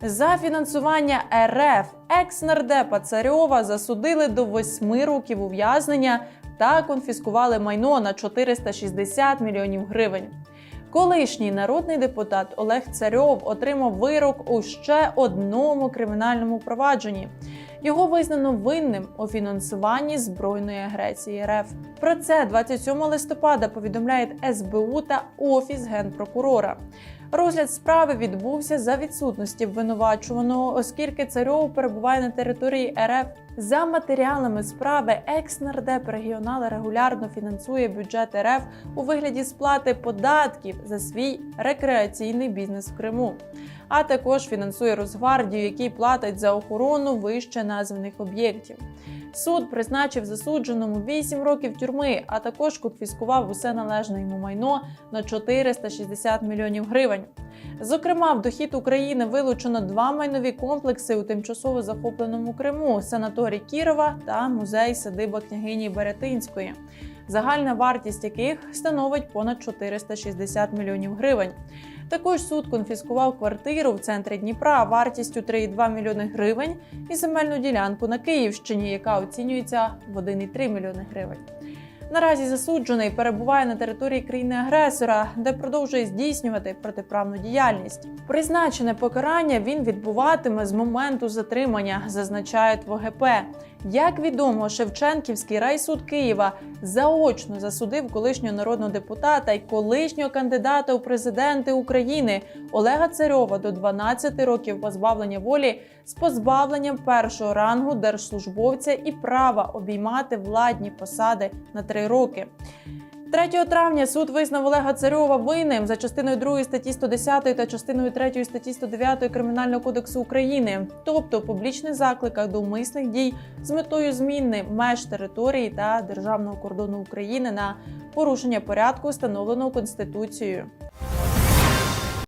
За фінансування РФ екс-нардепа Царьова засудили до восьми років ув'язнення та конфіскували майно на 460 мільйонів гривень. Колишній народний депутат Олег Царьов отримав вирок у ще одному кримінальному провадженні. Його визнано винним у фінансуванні збройної агресії РФ. Про це 27 листопада повідомляють СБУ та Офіс генпрокурора. Розгляд справи відбувся за відсутності обвинувачуваного, оскільки царьов перебуває на території РФ. За матеріалами справи екс-нардеп регіонала регулярно фінансує бюджет РФ у вигляді сплати податків за свій рекреаційний бізнес в Криму, а також фінансує Росгвардію, який платить за охорону вище названих об'єктів. Суд призначив засудженому 8 років тюрми, а також конфіскував усе належне йому майно на 460 мільйонів гривень. Зокрема, в дохід України вилучено два майнові комплекси у тимчасово захопленому Криму: санаторій Кірова та музей садиба княгині Беретинської, загальна вартість яких становить понад 460 мільйонів гривень. Також суд конфіскував квартиру в центрі Дніпра вартістю 3,2 мільйони гривень і земельну ділянку на Київщині, яка оцінюється в 1,3 мільйони гривень. Наразі засуджений перебуває на території країни-агресора, де продовжує здійснювати протиправну діяльність. Призначене покарання він відбуватиме з моменту затримання, зазначають в ОГП. Як відомо, Шевченківський райсуд Києва заочно засудив колишнього народного депутата і колишнього кандидата у президенти України Олега Царьова до 12 років позбавлення волі з позбавленням першого рангу держслужбовця і права обіймати владні посади на 3 роки. 3 травня суд визнав Олега Царьова винним за частиною 2 статті 110 та частиною 3 статті 109 Кримінального кодексу України, тобто публічних закликах до умисних дій з метою зміни меж території та державного кордону України на порушення порядку, встановленого Конституцією.